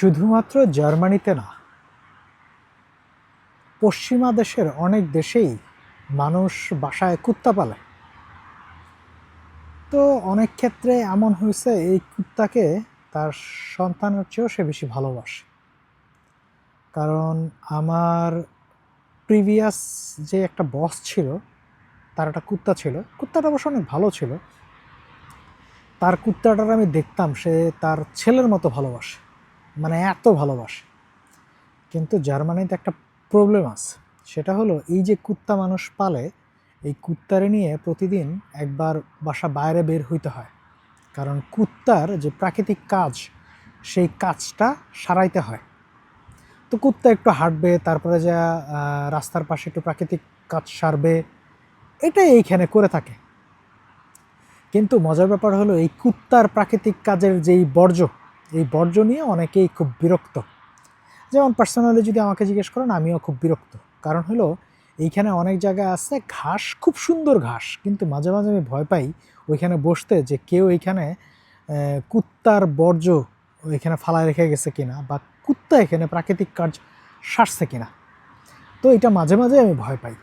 শুধুমাত্র জার্মানিতে না, পশ্চিমা দেশের অনেক দেশেই মানুষ বাসায় কুত্তা পালে। তো অনেক ক্ষেত্রে এমন হয়েছে, এই কুত্তাকে তার সন্তানের চেয়েও সে বেশি ভালোবাসে। কারণ আমার প্রিভিয়াস যে একটা বস ছিল, তার একটা কুত্তা ছিল। কুত্তাটা অবশ্য অনেক ভালো ছিল। তার কুত্তাটার আমি দেখতাম, সে তার ছেলের মতো ভালোবাসে। মানে এত ভালোবাসে। কিন্তু জার্মানিতে একটা প্রবলেম আছে। সেটা হলো এই যে কুত্তা মানুষ পালে, এই কুত্তারে নিয়ে প্রতিদিন একবার বাসা বাইরে বের হইতে হয়। কারণ কুত্তার যে প্রাকৃতিক কাজ, সেই কাজটা সারাইতে হয়। তো কুত্তা একটু হাঁটবে, তারপরে যা রাস্তার পাশে একটু প্রাকৃতিক কাজ সারবে, এটাই এইখানে করে থাকে। কিন্তু মজার ব্যাপার হলো এই কুত্তার প্রাকৃতিক কাজের যেই বর্জ্য এই বর্জ্য নিয়ে অনেকেই খুব বিরক্ত। যেমন পার্সোনালি যদি আমাকে জিজ্ঞেস করেন, আমিও খুব বিরক্ত। কারণ হলো, এইখানে অনেক জায়গায় আছে ঘাস, খুব সুন্দর ঘাস। কিন্তু মাঝে মাঝে আমি ভয় পাই ওইখানে বসতে যে কেউ এইখানে কুত্তার বর্জ্য এখানে ফালায় রেখে গেছে কিনা বা কুত্তা এখানে প্রাকৃতিক কাজ সারছে কিনা। তো এটা মাঝে মাঝে আমি ভয় পাই।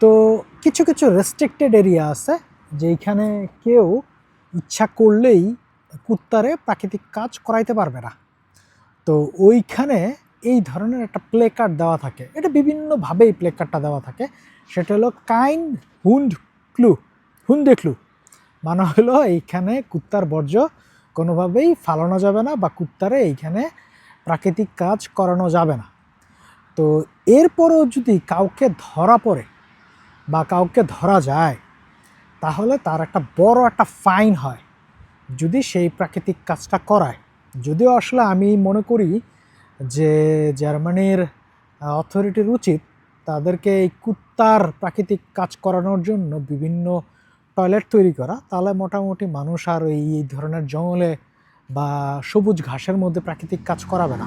তো কিছু কিছু রেস্ট্রিক্টেড এরিয়া আছে, যেইখানে কেউ ইচ্ছা করলেই কুত্তারে প্রাকৃতিক কাজ করাইতে পারবে না। তো ওইখানে এই ধরনের একটা প্লে কার্ড দেওয়া থাকে। এটা বিভিন্নভাবে এই প্লে কার্ডটা দেওয়া থাকে। সেটা হলো কাইন হুন্ড ক্লু। হুন্ডে ক্লু। মানে হলো এইখানে কুত্তার বর্জ্য কোনোভাবেই ফালানো যাবে না বা কুত্তারে এইখানে প্রাকৃতিক কাজ করানো যাবে না। তো এরপরেও যদি কাউকে ধরা পড়ে বা কাউকে ধরা যায়, তাহলে তার একটা বড় একটা ফাইন হয়। যদি সেই প্রাকৃতিক কাজটা করায়। যদিও আসলে আমি মনে করি যে জার্মানির অথরিটির উচিত তাদেরকে এই কুত্তার প্রাকৃতিক কাজ করানোর জন্য বিভিন্ন টয়লেট তৈরি করা। তাহলে মোটামুটি মানুষ আর এই ধরনের জঙ্গলে বা সবুজ ঘাসের মধ্যে প্রাকৃতিক কাজ করাবে না।